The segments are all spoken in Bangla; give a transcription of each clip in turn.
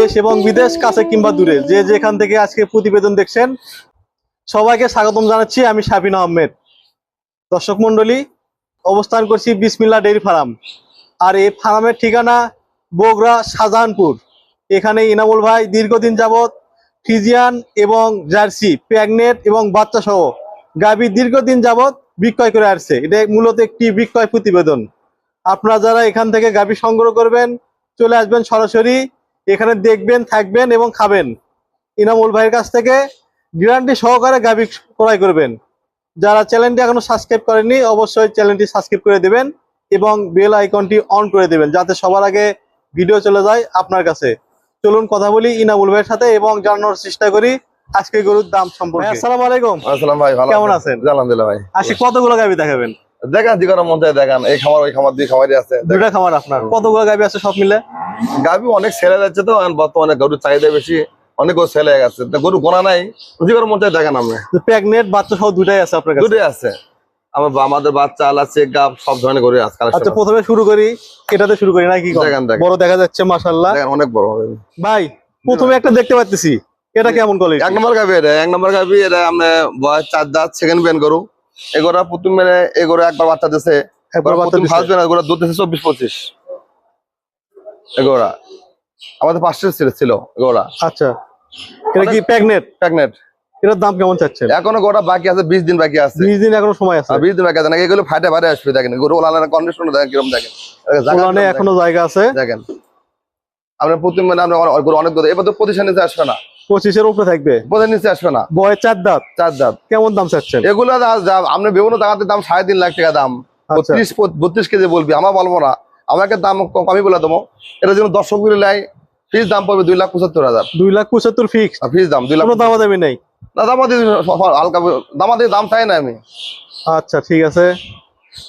দেশ এবং বিদেশ, কাছে কিংবা দূরে। যে যেখান থেকে আজকে প্রতিবেদন দেখছেন, সবাইকে স্বাগতম জানাচ্ছি আমি শাবিন আহমেদ। দর্শক মন্ডলী অবস্থান করছি বিসমিল্লা ডেইরি ফার্ম। আর এই ফার্মের ঠিকানা বগুড়া, শাহজাহানপুর। এখানে ইনামুল ভাই দীর্ঘদিন যাবৎ ফিজিয়ান এবং জার্সি, প্যাগনেট এবং বাচ্চা সহ গাভী দীর্ঘদিন যাবৎ বিক্রয় করে আসছে। এটা মূলত একটি বিক্রয় প্রতিবেদন। আপনারা যারা এখান থেকে গাভী সংগ্রহ করবেন, চলে আসবেন সরাসরি এখানে দেখবেন থাকবেন এবং খাবেন। ইনামুল ভাইয়ের কাছ থেকে গ্যারান্টি সহকারে গাভী ক্রয় করবেন। যারা চ্যানেলটি এখনও সাবস্ক্রাইব করেননি অবশ্যই চ্যানেলটি সাবস্ক্রাইব করে দেবেন এবং বেল আইকনটি অন করে দেবেন যাতে সবার আগে ভিডিও চলে যায় আপনার কাছে। চলুন কথা বলি ইনামুল ভাইয়ের সাথে এবং জানানোর চেষ্টা করি আজকে গরুর দাম সম্পর্কে। আসসালামু আলাইকুম। আসসালাম ভাই ভালো কেমন আছেন? আলহামদুলিল্লাহ ভাই। আজকে কতগুলো গাভী দেখাবেন? দেখান কোনো মন দেখান। এই খামার ওই খামার দুই খামারই আছে। দুটা খামার আপনার। কতগুলো গাভী আছে সব মিলে? গাভি অনেক ছেলে যাচ্ছে তো বর্তমানে গরুর চাহিদা বেশি অনেক গরু ছেলে গেছে। গরু গোনা নাই কোনো মন দেখান আমরা বাচ্চা সহ দুটাই আছে আপনার দুটোই আছে। আমার আমাদের বাচ্চা আছে গাব সব ধরনের গরু আছে আচ্ছা প্রথমে শুরু করি এটাতে শুরু করি নাকি। বড় দেখা যাচ্ছে মাশাল্লাহ দেখেন অনেক বড় হবে। ভাই প্রথমে একটা দেখতে পাচ্ছি এটা কেমন কোয়ালিটি এক নম্বর গাভি এটা এক নম্বর গাভি এটা আমরা বয়স চার দাঁত সেকেন্ড বিয়ান গরু। এগোরা প্রথম মেনে এগোরা একবার বাচ্চা দিছে একবার বাচ্চা দিছে। ফার্স্ট এগোরা দুধ দিছে চব্বিশ পঁচিশ। এগোরা। আমাদের পাঁচটা ছিল ছিল এগোরা। আচ্ছা। এটা কি প্রেগনেট প্রেগনেন্ট? এটার দাম কেমন চাচ্ছেন? এখনও গোটা বাকি আছে বিশ দিন বাকি আছে। বিশ দিন এখনও সময় আছে? বিশ দিন বাকি আছে। নাকি এগুলো ফাটে ফাটে আসবে দেখেন। গরু ওলানের কন্ডিশন দেখেন কীরকম দেখেন। এর জায়গা পুরানে কিরম এখনও জায়গা আছে? দেখেন। দেখেন আপনার প্রতি মানে গরু অনেক গরু এবার তো আসবে না। পঁচিশের উপরে থাকবে? পজিশন নিচে আসবে না। চার দাঁত? চার দাঁত। কেমন দাম চাচ্ছেন? এগুলো আপনার বিভিন্ন জায়গাতে দাম সাড়ে তিন লাখ টাকা দাম। আচ্ছা। বত্রিশ বত্রিশ কেজি বলবি আমার বলব না। আমাকে দাম কম- কমই বলে দেবো। এটা যেন দর্শক নেয়। ফিস দাম পড়বে দুই লাখ পঁচাত্তর হাজার। দুই লাখ পঁচাত্তর ফিক্স আর ফিস দাম দুই লাখ দামা দামি নেই। না দামা দিয়ে হালকা দামা দিয়ে দাম চাই না আমি। আচ্ছা ঠিক আছে।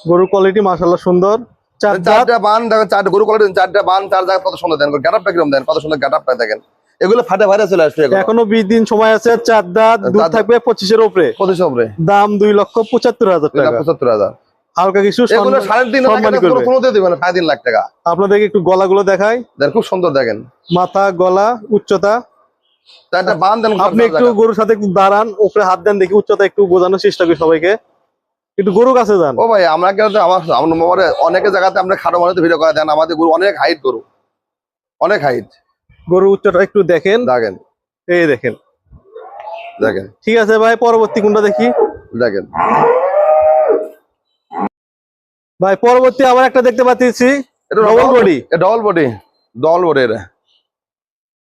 গরুর কোয়ালিটি মাশাল্লাহ সুন্দর। চারটা বান দেখেন চারটা গরু কোয়ালিটি চারটা বান চার জায়গা কত সুন্দর দেন। গ্যাটাপটা কিরম দেন কত সুন্দর গ্যাটাপটা দেখেন। এগুলো ফাটে ফাটে চলে আসবে এখনও বিশ দিন সময় আছে চার দাঁত দুধ থাকবে পঁচিশের উপরে। পঁচিশ উপরে। দাম দুই লক্ষ পঁচাত্তর হাজার টাকা। পঁচাত্তর হাজার। হালকা কিছু সাড়ে তিন লাখ টাকা আপনাদেরকে একটু গলাগুলো দেখাই। খুব সুন্দর দেখেন। মাথা গলা উচ্চতা। আপনি একটু গরুর সাথে দাঁড়ান উপরে হাত দেন দেখি উচ্চতা একটু বোঝানোর চেষ্টা করি সবাইকে। একটু গরু কাছে যান। ও ভাই আমরা আমার আমার অনেক জায়গাতে আমরা খাটো মানুষ ভিডিও করে দেন আমাদের গরু অনেক হাইট গরু। অনেক হাইট গরু উচ্চতা একটু দেখেন। দেখেন। এই দেখেন। দেখেন। ঠিক আছে ভাই পরবর্তী কোনটা দেখি? দেখেন। ভাই পরবর্তী আবার একটা দেখতে পাচ্ছি এটা body? Double body double body এটা।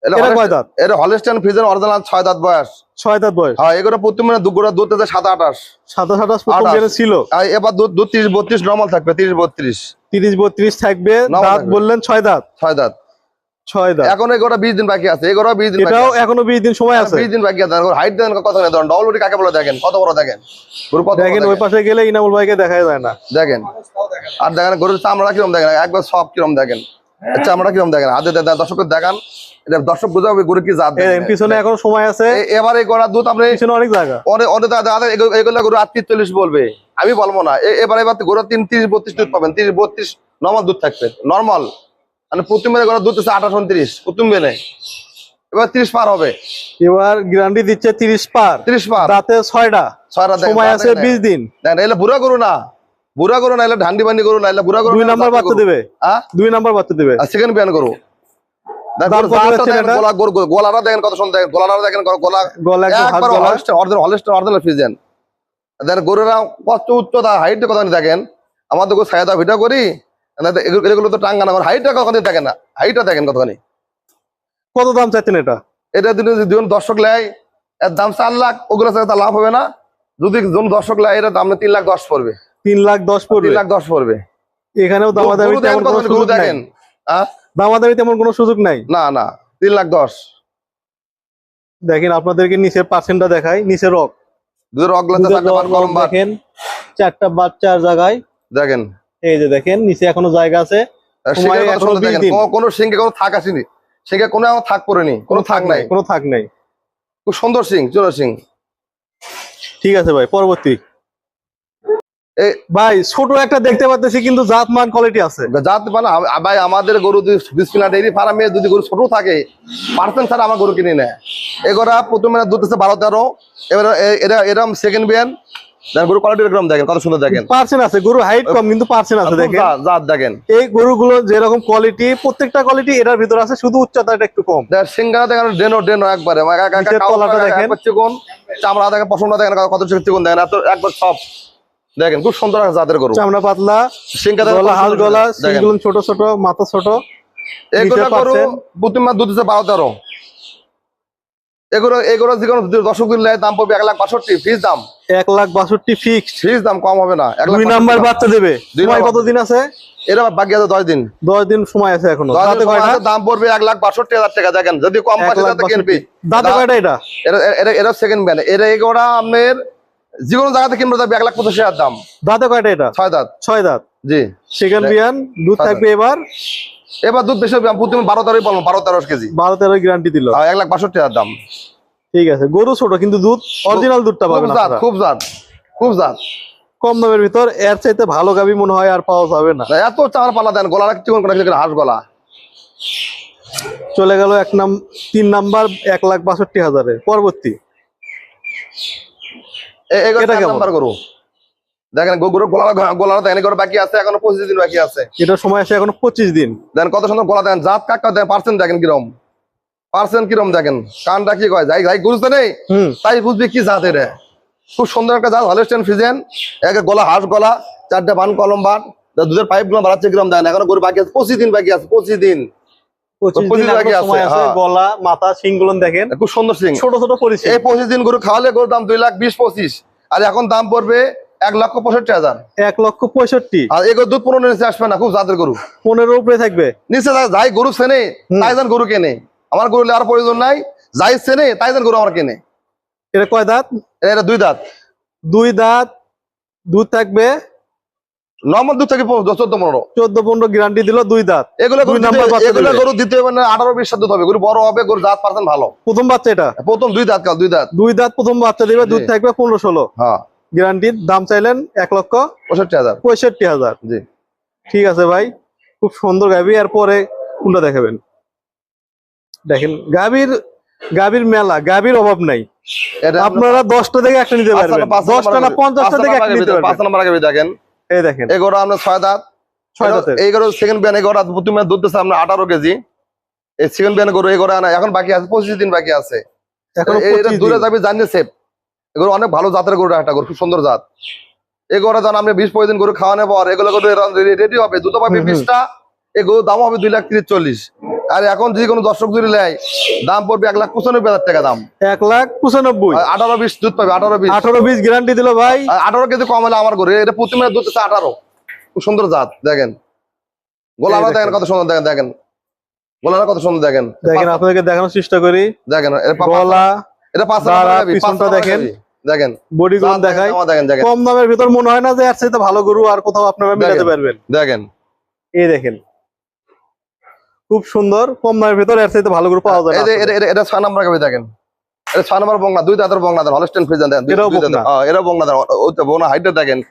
এটা কয় দাঁত? এটা হলিস্টান ফ্রিজের অরিজিনাল ছয় দাঁত বয়স। ছয় দাঁত বয়স। হ্যাঁ এগুলো প্রতি মানে দুগুড়া দুধ আছে সাত আঠাশ। সাতাশ আঠাশ প্রথম আঠাশ। ছিল। আর এবার দুধ দুধ তিরিশ বত্রিশ নর্মাল থাকবে তিরিশ বত্রিশ। তিরিশ বত্রিশ থাকবে নাও দাঁত বললেন ছয় দাঁত। ছয় দাঁত। ছয় দাঁত। এখন বিশ দিন বাকি আছে। বিশ দিন এটাও এখনও বিশ দিন সময় আছে। বিশ দিন বাকি আছে। হাইট দেন কত ধরেন। ডবল কাকে বলে দেখেন? কত বড় দেখেন? গরু কত দেখেন ওই পাশে গেলে ইনামুল ভাইকে দেখা যায় না। দেখেন। আর দেখেন গরুর চামড়া কিরম দেখেন? একবার সব কিরম দেখেন। চামড়া কিরম দেখেন? হাতে দর্শক দেখান। এটা দর্শক বুঝাবে গরু কি জাত পিছনে এখনও সময় আছে। এবার দুধ আপনি পিছনে অনেক জায়গা। অনেক অনেক দাদা দাদা এগুলো গরু আটত্রিশ চল্লিশ বলবে। আমি বলব না। এবার এবার গরু তিন তিরিশ বত্রিশ দুধ পাবেন। তিরিশ বত্রিশ নর্মাল দুধ থাকবে। নর্মাল মানে প্রথম বেলে দুধ হচ্ছে আঠাশ উনত্রিশ প্রথম বেলে এবার তিরিশ পার হবে। এবার গ্যারান্টি দিচ্ছে তিরিশ পার। তিরিশ পার। দাঁতে ছয়টা। ছয় রাত দেখেন, সময় আছে দেখেন। বিশ দিন। দেখেন এলে বুড়া গরু না। বুড়া গরু না এলে ঢান্ডি বান্ডি গরু না এলে বুড়া গরু দুই নাম্বার বাচ্চা। দেবে। হ্যাঁ দুই নাম্বার বাচ্চা দেবে। আর সেকেন্ড বিয়ান করু গোলাটা দেখেন কত সুন্দর দেখেন গোলাটা দেখেন কত- গোলা গলা একদম হাত একবার গলা। হলেস্টার অর্ধেক হলেস্টার অর্ধেক ফিজেন দেখেন গরুরা কত উচ্চতা হাইট কথা দেখেন। আমাদের গরু ছায়া দাও ভিডিও করি। এগুলো তো টাঙ্গা না হাইটটা কখন দেখেন না। হাইটটা দেখেন কতখানি? কত দাম চাচ্ছেন এটা? এটা যদি দুজন দর্শক লেয় এর দাম চার লাখ ওগুলো তার লাভ হবে না। যদি জন দর্শক লেয় এটা দাম তিন লাখ দশ পড়বে। তিন লাখ দশ পড়বে? তিন লাখ দশ পড়বে। এখানেও দামাদামি দেখেন তেমন কোনো সুযোগ নাই। দামাদামি তেমন কোনো সুযোগ নাই? না না তিন লাখ দশ। দেখেন আপনাদেরকে নিচের পার্সেন্টটা দেখাই নিচের রক। রক দেখেন চারটা বাচ্চার জায়গায়। দেখেন। এই যে দেখেন নিচে এখনও জায়গা আছে। কোনো- সিংহে কোনো থাক আসেনি। সিংহে কোনো থাক পড়েনি কোনো থাক নাই। কোনো থাক নাই। খুব সুন্দর সিং চলো সিং। ঠিক আছে ভাই পরবর্তী। ভাই ছোট একটা দেখতে পাচ্ছি কিন্তু জাত মান কোয়ালিটি আছে জাত মানে ভাই আমাদের গরু বিসমিল্লা ডেইরি ফার্মে যদি গরু ছোট থাকে পার্সেন্ট ছাড়া আমার গরু কিনে নেয়। এগোরা প্রথমে দুধ আছে বারো তেরো এবার এ- এরা এরম সেকেন্ড বিয়ান গরু কোয়ালিটি এরকম দেখেন? কত সুন্দর দেখেন। পার্সেন্ট আছে গরু হাইট কম কিন্তু পার্সেন্ট আছে দেখেন। জাত- দেখেন? এই গরুগুলো যেরকম কোয়ালিটি প্রত্যেকটা কোয়ালিটি এটার ভিতরে আছে শুধু উচ্চতাটা একটু কম। দেখেন সিঙ্গারা দেখেন ডেনো ডেনো একবারে। তলাটা দেখেন। চিকন। চামড়া দেখেন পশমটা দেখেন কত চিকন দেখেন। এত একবার সব দেখেন খুব সুন্দর জাতের গরু। চামড়া পাতলা সিঙ্গা হাল গলা ছোট ছোট মাথা ছোট এগুলো গরু। প্রতি দুধ বারো তেরো। এগুলো এগুলো যে কোনো দর্শক দিলে দাম পড়বে এক লাখ বাষট্টি ফিস দাম। এক লাখ বাষট্টি ফিক্সড ফিস দাম কম হবে না দুই নাম্বার বাচ্চা দেবে। দুই সময়। কতদিন আছে? এরা বাকি আছে দশ দিন। দশ দিন সময় আছে এখনও। দিন দাম পড়বে এক লাখ বাষট্টি হাজার টাকা দেখেন যদি কম কিনবি। কয়টা এটা? এরা এরা এরা সেকেন্ড ব্যান এরা এগুলো আপনার যে কোনো জায়গাতে কিনবে যাবে এক লাখ পঁচাশি হাজার দাম। দাঁতে কয়টা এটা? ছয় দাঁত। ছয় দাঁত? জি। সেকেন্ড। বিয়ান দুধ থাকবে এবার? এবার দুধ বেশি হবে বারো তেরোই বলব বারো তেরো কেজি। বারো তেরো গ্যারান্টি দিল। এক লাখ বাষট্টি হাজার দাম। ঠিক আছে গরু ছোট কিন্তু দুধ অরিজিনাল দুধটা পাবেন খুব জাত খুব জাত কম দামের ভিতর এর চাইতে ভালো গাবি মনে হয় আর পাওয়া যাবে না। এত চার পালা দেন গলা করে রাখলে হাঁস গলা? চলে গেল এক নাম তিন নাম্বার এক লাখ বাষট্টি হাজারে পরবর্তী। দেখেন গোলা গোলা দেখেন এগুলো বাকি আছে এখনও পঁচিশ দিন বাকি আছে। এটা সময় আছে এখনও পঁচিশ দিন। দেখেন কত সুন্দর গলা দেন জাত কাকা দেখেন পার্সেন্ট দেখেন কিরম। পার্সেন্ট কিরম দেখেন? কানটা কি কয়? যাই যাই গুরুত্ব নেই তাই বুঝবি কি জাত এটা। খুব সুন্দর একটা জাত হলেস্টেন ফিজেন এক গলা হাঁস গলা চারটে বান কলম বান। দুধের পাইপগুলো বাড়াচ্ছে কিরম দেখেন? এখনও গরু বাকি আছে পঁচিশ দিন বাকি আছে পঁচিশ দিন। পঁচিশ দিন পঁচিশ এখনও বাকি আছে, সময় আছে। গলা মাথা শিংগুলো দেখেন। খুব সুন্দর সিং ছোট ছোট পরিচয় এই পঁচিশ দিন গরু খাওয়ালে গরুর দাম দুই লাখ বিশ পঁচিশ। আর এখন দাম পড়বে এক লক্ষ পঁয়ষট্টি হাজার। এক লক্ষ পঁয়ষট্টি। আর এই গরু দুধ পনেরো নিচে আসবে না খুব জাতের গরু। পনেরো উপরে থাকবে। নিচে যাই গরু হুম। তাই গরু কেনে। আমার গরু আর প্রয়োজন নাই যাই চেনে তাই যেন গরু আমার কেনে। এটা কয় দাঁত? এটা- দুই দাঁত। দুই দাঁত দুধ থাকবে? নর্মাল দুধ থেকে চোদ্দ পনেরো। চোদ্দ পনেরো গ্যারান্টি দিল দুই দাঁত। এগুলো দিতে- এগুলো গরু দিতে হবে আঠারো বিশ দুধ হবে। গরু বড় হবে গরু জাত পার্সেন্ট ভালো। প্রথম বাচ্চা এটা? প্রথম দুই দাঁত কাল দুই দাঁত। দুই দাঁত প্রথম বাচ্চা দিবে দুধ থাকবে পনেরো ষোলো। হ্যাঁ। গ্যারান্টির দাম চাইলেন এক লক্ষ পঁয়ষট্টি হাজার। পঁয়ষট্টি হাজার। জি। ঠিক আছে ভাই খুব সুন্দর গাবি আর পরে কোনটা দেখাবেন। দেখেন। গাবির গাবির মেলা গাবির অভাব নাই। আপনারা দশটা থেকে একটা নিতে পারবেন। দশটা না পঞ্চাশটা থেকে একটা নিতে পারবেন। পাঁচ নম্বর আগে দেখেন। এই দেখেন। এই গরু আপনার ছয় দাঁত। ছয় সেকেন্ড বিয়ান প্রথমে দুধ দিচ্ছে আপনার আঠারো কেজি। এই সেকেন্ড বিয়ান গরু এই গরু আনা এখন বাকি আছে পঁচিশ দিন বাকি আছে। এখন এটা দূরে যাবি জানিয়ে সেফ এগুলো অনেক ভালো জাতের গরু একটা গরু খুব সুন্দর জাত। গরু যখন আপনি বিশ পঁচিশ দিন গরু খাওয়ানোর পর এগুলো গরু রেডি হবে। দুটো পাবে। বিশটা। এই গরুর দাম হবে দুই লাখ তিরিশ চল্লিশ। আর এখন যদি কোনো দর্শক যদি নেয় দাম পড়বে এক লাখ পঁচানব্বই হাজার টাকা দাম। এক লাখ পঁচানব্বই। আঠারো বিশ দুধ পাবে আঠারো বিশ। আঠারো বিশ গ্যারান্টি দিল ভাই। আঠারো কেজি কম হলে আমার গরু এটা প্রথমে দুধ হচ্ছে আঠারো। খুব সুন্দর জাত দেখেন। গোলাটা দেখেন। কত সুন্দর দেখেন দেখেন। কত সুন্দর দেখেন। দেখেন আপনাদেরকে দেখানোর চেষ্টা করি। দেখেন এটা গলা দেখেন। দেখেন। বডি গুলো দেখাই। কম দামের ভিতর মনে হয় না যে এর চাইতে ভালো গরু আর কোথাও আপনারা মিলাতে পারবেন। দেখেন। এই দেখেন। খুব সুন্দর কম দামের ভিতর এর চাইতে ভালো করে পাওয়া যায় এই যে এটা- ছয় নাম্বার গাভী দেখেন। এটা ছয় নাম্বার বংলা দুই দাঁতের বংলা দেন হলস্টেন ফ্রিজেন দেন দুই- এটাও দুই দাঁতের। হ্যাঁ, এটাও বংলা দেন। ও- ওইটা বংলা হাইটটা দেখেন।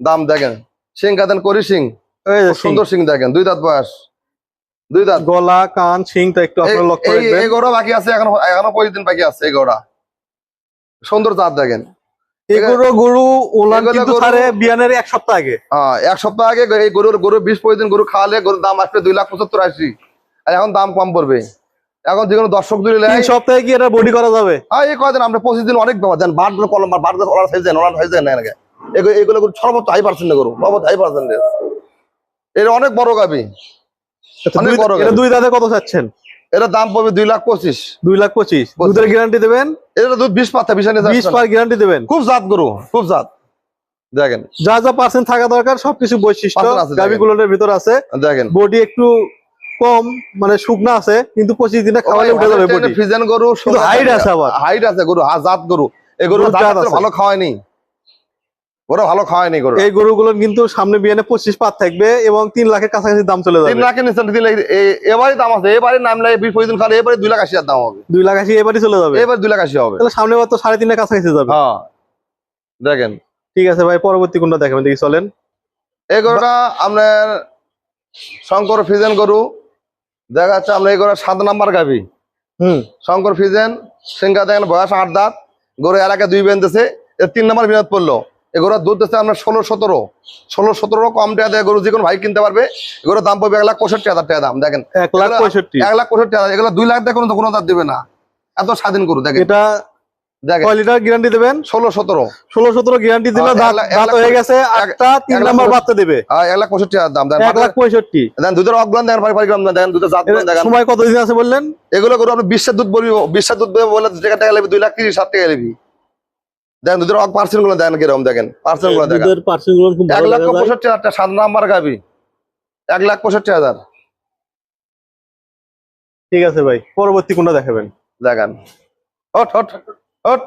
দাম দেখেন। সিং কাতেন করি সিং। এই যে সুন্দর সিং দেখেন দুই দাঁত বয়স। দুই দাঁত। গলা কান শিংটা একটু আপনারা লক্ষ্য রাখবেন। এই গরু বাকি আছে এখনও এখনও পঁচিশ দিন বাকি আছে এই গরুটা। সুন্দর জাত দেখেন। এগুলো গরু ওলান কিন্তু গরু- বিয়ানের এক সপ্তাহ আগে। হ্যাঁ এক সপ্তাহ আগে এই গরুর গরু বিশ পঁচিশ গরু খাওয়ালে গরুর দাম আসবে দুই লাখ পঁচাত্তর আশি। আর এখন দাম কম পড়বে। এখন যে কোনো দর্শক দিলে তিন সপ্তাহে কি এটা বডি করা যাবে? হ্যাঁ এই কয়দিন আমরা পঁচিশ দিন অনেক ব্যাপার দেন বাট কলম বাট গাছ সাইজ দেন ওলার সাইজ দেন এগুলো এগুলো গরু সর্বোচ্চ হাই পার্সেন্ট গরু সর্বোচ্চ হাই পার্সেন্ট এটা অনেক বড় গাবি। আচ্ছা, দুই- দাঁতে কত চাচ্ছেন? এটা দাম পড়বে দুই লাখ পঁচিশ। দুই লাখ পঁচিশ। দুধের গ্যারান্টি দেবেন? এটা দুধ বিশ পাতা বিশ বিশ পার গ্যারান্টি দেবেন? খুব জাত গরু খুব জাত। দেখেন। যা যা পার্সেন্ট থাকা দরকার সবকিছু বৈশিষ্ট্য আছে, ভিতর আছে। দেখেন। বডি একটু কম মানে শুকনা আছে কিন্তু পঁচিশ দিনে খাওয়ালে উঠে যাবে গরু height আছে আবার। হাইট আছে গরু জাত গরু। আছে। ভালো খাওয়ায়নি। গরু ভালো খাওয়ায়নি গরু এই গরুগুলো কিন্তু সামনে বিয়ানে পঁচিশ পাত থাকবে এবং তিন লাখের কাছাকাছি দাম চলে তিন যাবে লাখের নিচে দিলে এ- এবারে দাম আছে। এবারে নামলে বিশ পঁচিশ দিন খালে এবারে দুই লাখ আশি দাম হবে। দুই লাখ আশি এবারই চলে যাবে। এবার দুই লাখ আশি হবে। তাহলে সামনে বার তো সাড়ে তিন লাখ কাছাকাছি যাবে। হ্যাঁ। দেখেন। ঠিক আছে ভাই পরবর্তী কোনটা দেখাবেন? দেখি চলেন। এই গরুটা আপনার শঙ্কর ফিজেন গরু। দেখা যাচ্ছে আমরা এই গরু সাত নাম্বার গাভি। হুম। শঙ্কর ফিজেন সিংহা দেখেন বয়স আট দাঁত। গরু এলাকায় দুই বেঁধেছে। তিন নাম্বার বিনোদ পড়ল। গরুর দুধ দিচ্ছে আপনার ষোলো সতেরো। ষোলো সতেরো কম টাকা দেয় গরু। যে কোনো ভাই কিনতে পারবে। এগুলোর দাম পড়বে এক লাখ পঁয়ষট্টি হাজার টাকা দাম দেখেন। এক লাখ এগুলো- পঁয়ষট্টি। এক লাখ পঁয়ষট্টি হাজার। এগুলো দুই লাখ দিয়ে কোনো কোনো দাঁত দেবে না। এত স্বাধীন গরু দেখেন। এটা গ্যারান্টি দেবেন? ষোলো সতেরো। ষোলো সতেরো গ্যারান্টি দিলে হয়ে গেছে আটটা তিন নাম্বার বাচ্চা দেবে। আর এক লাখ পঁয়ষট্টি হাজার দাম। দেন এক লাখ পঁয়ষট্টি। দুধের অগ্রাম দেখেন পারি গ্রাম দেখেন দুধের জাত এর দেখেন। সময় কতদিন আছে বললেন? এগুলো আপনি বিশ্বের দুধ বলবি বিশ্বের দুধ বলে দু টাকা টাকা নেবি দুই লাখ তিরিশ হাজার টাকা নেবি দেখেন দুধের অগ পার্সেন্টগুলো দেখেন কীরকম দেখেন। পার্সেন্টগুলো দেখেন এক লাখ পঁয়ষট্টি হাজার সাত নাম্বার গাবি। এক লাখ পঁয়ষট্টি হাজার। ঠিক আছে ভাই পরবর্তী কোনটা দেখাবেন? দেখেন। হট হট হট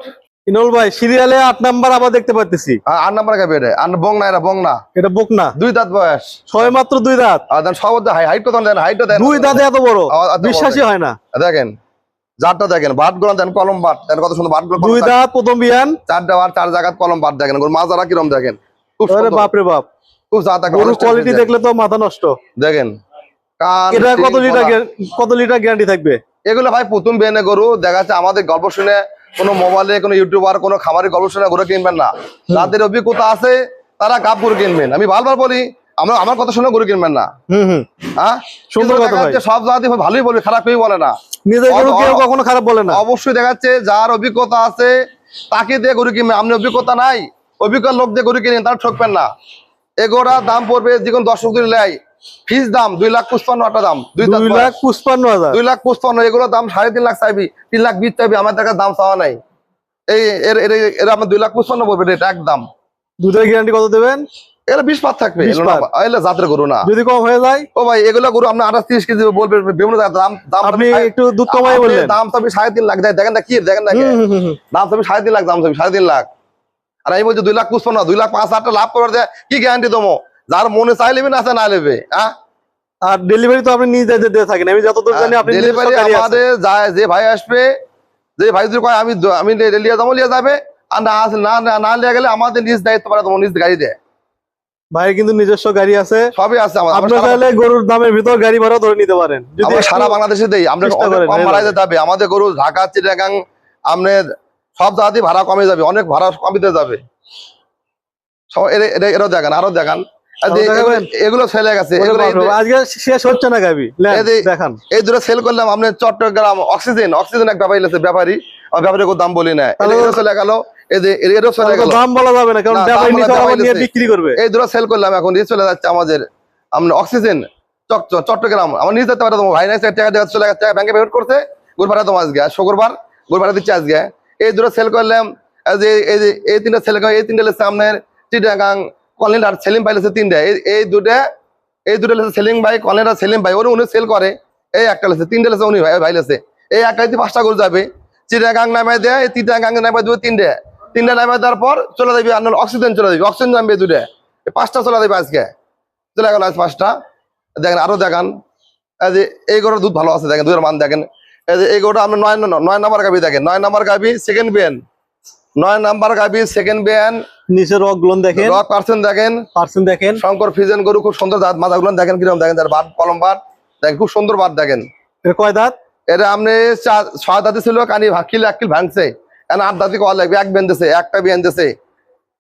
ইনল ভাই সিরিয়ালে আট নাম্বার আবার দেখতে পাচ্ছি আট নাম্বার গাবি এটা। আর বং না এটা বং না এটা বুক না দুই দাঁত বয়স। ছয় মাত্র দুই দাঁত। আর দেন সব হাইট কত দেন হাইটটা দেন। দুই দাঁতে এত বড়। আ- এত বড়। বিশ্বাসই হয় না। দেখেন। জাতটা দেখেন বাটগুলো দেন কলম বাট দেন কত সুন্দর দুই প্রথম বিয়ান। চারটা বার চার জায়গায় কলম বাট দেখেন। গরু মাজারা কিরম দেখেন? খুব আরে বাপ রে বাপ। খুব জাত কোয়ালিটি দেখলে তো মাথা নষ্ট। দেখেন কান এটা কত লিটার কত লিটার গ্যারান্টি থাকবে? এগুলো ভাই প্রথম গরু। দেখা যাচ্ছে আমাদের গল্প শুনে কোনো মোবাইলে কোনো ইউটিউবার কোনো খামারি গল্প শুনে গরু কিনবেন না। যাদের অভিজ্ঞতা আছে তারা গাব গরু কিনবেন। আমি বারবার বলি আমরা আমার কথা শুনে গরু কিনবেন না হুম হুম হ্যাঁ সুন্দর কথা সব জাতি ভালোই বলে খারাপ কেউ বলে না নিজের গরু কেউ কখনো খারাপ বলে না অবশ্যই দেখাচ্ছে যার অভিজ্ঞতা আছে তাকে দিয়ে গরু কিনবেন আপনি অভিজ্ঞতা নাই অভিজ্ঞ লোক দিয়ে গরু কিনেন তারা ঠকবেন না এগোরা দাম পড়বে যে কোনো দর্শক দিন লাই ফিস দাম দুই লাখ পঁচপান্ন একটা দাম দুই লাখ পঁচপান্ন হাজার দুই লাখ পঁচপান্ন এগুলো দাম সাড়ে তিন লাখ চাইবি তিন লাখ বিশ চাইবি আমার টাকা দাম চাওয়া নাই এই এর এর আমার দুই লাখ পঁচপান্ন পড়বে রেট একদম দুধের গ্যারান্টি কত দেবেন এগুলো বিশ পাত থাকবে। এগুলো জাতের গরু না। যদি কম হয়ে যায়? ও ভাই এগুলো গরু আপনি আঠাশ তিরিশ কেজি বলবেন বিভিন্ন দাম দাম আপনি একটু দুধ কমাই বললেন। দাম চাবি সাড়ে তিন লাখ দেয় দেখেন না কি দেখেন না। দাম সাড়ে তিন লাখ দাম চাবি সাড়ে তিন লাখ। আর আমি বলছি দুই লাখ দুই লাখ পাঁচ হাজার লাভ করার দেয় কি গ্যারান্টি দমো যার মনে চাই নেবে না না নেবে হ্যাঁ আর ডেলিভারি তো আপনি নিজে দিয়ে থাকেন। আমি যতদূর জানি আপনি ডেলিভারি আমাদের যায় যে ভাই আসবে যে ভাই যদি কয় আমি আমি লিয়ে যাব লিয়ে যাবে। আর না না না- না লিয়ে গেলে আমাদের নিজ দায়িত্ব পারে তোমার নিজ গাড়ি দেয়। ভাইয়ের কিন্তু নিজস্ব গাড়ি আছে। সবই আছে আমাদের। আপনার চাইলে গরুর দামের ভিতর গাড়ি ভাড়া ধরে নিতে পারেন। যদি সারা বাংলাদেশে দেই আমরা কম ভাড়ায় হবে। আমাদের গরু ঢাকা চিটাগাং আপনার সব জায়গাতেই ভাড়া কমে যাবে অনেক ভাড়া কমিতে যাবে। এরাও দেখান আরও দেখান? এগুলো- গেছে। আজকে শেষ হচ্ছে না গাবি দেখান। এই দুটো সেল করলাম আপনার চট্টগ্রাম অক্সিজেন। অক্সিজেন এক ব্যাপারী। আছে ব্যাপারী ব্যাপারী দাম বলি না তাহলে- চলে গেল। এরও চলে গেল। দাম বলা যাবে না কারণ ব্যাপারী বলা নিচে যাবে আবার নিয়ে বিক্রি করবে। এই দুটো সেল করলাম এখন এই চলে যাচ্ছে আমাদের আমরা অক্সিজেন চট্টগ্রাম আমার নিজে যেতে পারে তোমার ভাই নাই টাকা দেওয়া চলে গেছে ব্যাংকে পেমেন্ট করছে গুড় তোমার আজকে শুক্রবার গুড় দিচ্ছে আজকে। এই দুটো সেল করলাম যে এই যে এই তিনটা সেল এই তিনটা লেছে আপনার চিটাগাং কলিন আর সেলিম ভাই লেছে তিনটা। এই এই দুটা এই দুটো লেছে সেলিং ভাই কলিন আর সেলিম ভাই উনি সেল করে এই একটা তিনটা লেছে উনি ভাই এই একটাই পাঁচটা করে যাবে চিটাগাং নামায় দেয় এই চিটাগাং নামায় দেবে তিনটে। তিনটা নামায় দেওয়ার পর চলে যাবে আপনার অক্সিজেন চলে যাবে। অক্সিজেন নামবে দুটা পাঁচটা চলে যাবে আজকে। চলে গেল আজ পাঁচটা। দেখেন আরও দেখান। এই যে এই গরুর দুধ ভালো আছে দেখেন দুধের মান দেখেন। এই যে এই গরুটা আপনার নয় নয় নাম্বার গাবি দেখেন। নয় নাম্বার গাবি সেকেন্ড বিয়ান নয় নাম্বার গাবি সেকেন্ড বিয়ান নিচের রকগুলো দেখেন। রক পার্সেন্ট দেখেন। পার্সেন্ট দেখেন। শঙ্কর ফিজেন গরু খুব সুন্দর দাঁত মাথাগুলো দেখেন কীরকম দেখেন তার বাট কলম বাট দেখেন খুব সুন্দর বাদ দেখেন। এর কয় দাঁত? এটা আপনি ছয় দাঁতি ছিল কানি ভাকিল এক কিল ভাঙছে। এখন দাঁতি কওয়া লাগবে। এক বেঁধেছে একটা বেঁধেছে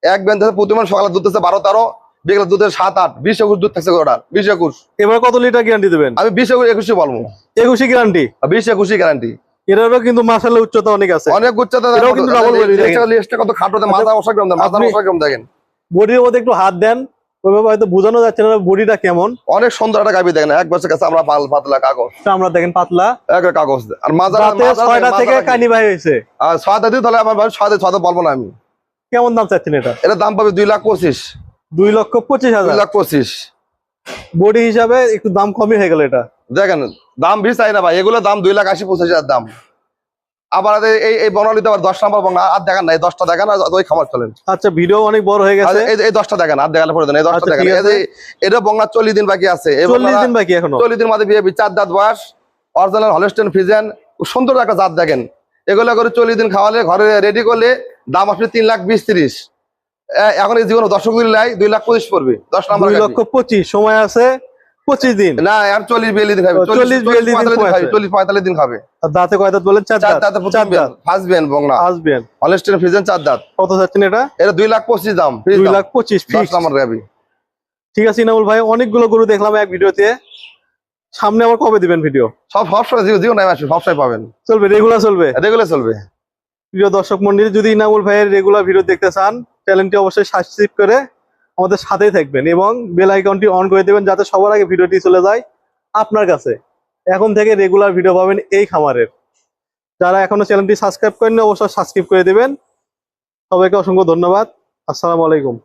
এক বেঁধেছে প্রতিমান সকালে দুধ বারো তেরো বিকেলে দুধের সাত আট বিশ একুশ দুধ থাকছে ওটা বিশ একুশ। এবার কত লিটার গ্যারান্টি দেবেন? আমি বিশ একুশ একুশে বলব। একুশি গ্যারান্টি আর বিশ একুশে গ্যারান্টি এটারও কিন্তু মাসাল্লাহ উচ্চতা অনেক আছে। অনেক উচ্চতা কিন্তু। লিস্টটা কত খাটো মাথা মাথা আপনি- দেখেন। বডির মধ্যে একটু হাত দেন। ওইভাবে হয়তো বোঝানো যাচ্ছে না বডিটা কেমন। অনেক সুন্দর একটা গাবি দেখেন এক বছর কাছে আমরা পাল পাতলা কাগজ। আমরা দেখেন পাতলা। এক কাগজ। আর মাজার ছয়টা থেকে কানি ভাই হয়েছে। আর দাঁতি তাহলে আমার ভাই বলব না আমি। কেমন দাম চাচ্ছেন এটা? এটা দাম পাবে দুই লাখ পঁচিশ। দুই লক্ষ পঁচিশ হাজার। লাখ পঁচিশ। বডি হিসাবে একটু দাম কমই হয়ে গেল এটা। দেখেন দাম বেশি চাই না ভাই এগুলো দাম দুই লাখ আশি পঁচিশ হাজার দাম। আবার এই- বনালিতে আবার দশ নাম্বার আর দেখেন না এই দশটা দেখেন আর ওই খামার চলেন। আচ্ছা ভিডিও অনেক বড় হয়ে গেছে। এই এই দশটা দেখেন আর দেখালে পরে দেন এই দশটা আচ্ছা, দেখেন। এটা চল্লিশ দিন বাকি আছে। চল্লিশ দিন বাকি এখনও। চল্লিশ দিন মাঝে বিয়ে চার দাঁত বয়স অরিজিনাল হলস্টেন ফিজেন সুন্দর একটা জাত দেখেন। এগুলো করে চল্লিশ দিন খাওয়ালে ঘরে রেডি করলে দাম আসবে তিন লাখ বিশ তিরিশ। এখন এই জীবনে দর্শক লাই দুই লাখ পঁচিশ পড়বে। দশ নাম্বার দুই লক্ষ পঁচিশ সময় আছে। পঁচিশ দিন। না আর চল্লিশ বিয়াল্লিশ দিন খাবে। চল্লিশ, বিয়াল্লিশ দিন খাবে। চল্লিশ পঁয়তাল্লিশ দিন খাবে। দাঁতে কয় দাঁত বলেন? চার চার দাঁত। দাঁতে চার দাঁত। ফার্স্ট বংলা আসবেন হলস্টেন ফ্রিজেন চার দাঁত। কত চাচ্ছেন এটা? এটা দুই লাখ পঁচিশ দাম দুই লাখ পঁচিশ ফিক্স গাভী ঠিক আছে ইনামুল ভাই অনেকগুলো গরু দেখলাম এক ভিডিওতে। সামনে আবার কবে দিবেন ভিডিও? সব সবসময় জিও জিও নাই আসবে সবসময় পাবেন। চলবে রেগুলার চলবে? রেগুলার চলবে। প্রিয় দর্শক মন্ডলী যদি ইনামুল ভাইয়ের রেগুলার ভিডিও দেখতে চান চ্যানেলটি অবশ্যই সাবস্ক্রাইব করে আমাদের সাথেই থাকবেন এবং বেল আইকনটি অন করে দেবেন যাতে সবার আগে ভিডিওটি চলে যায় আপনার কাছে। এখন থেকে রেগুলার ভিডিও পাবেন এই খামারের। যারা এখনও চ্যানেলটি সাবস্ক্রাইব করেননি, অবশ্যই সাবস্ক্রাইব করে দেবেন। সবাইকে অসংখ্য ধন্যবাদ। আসসালামু আলাইকুম।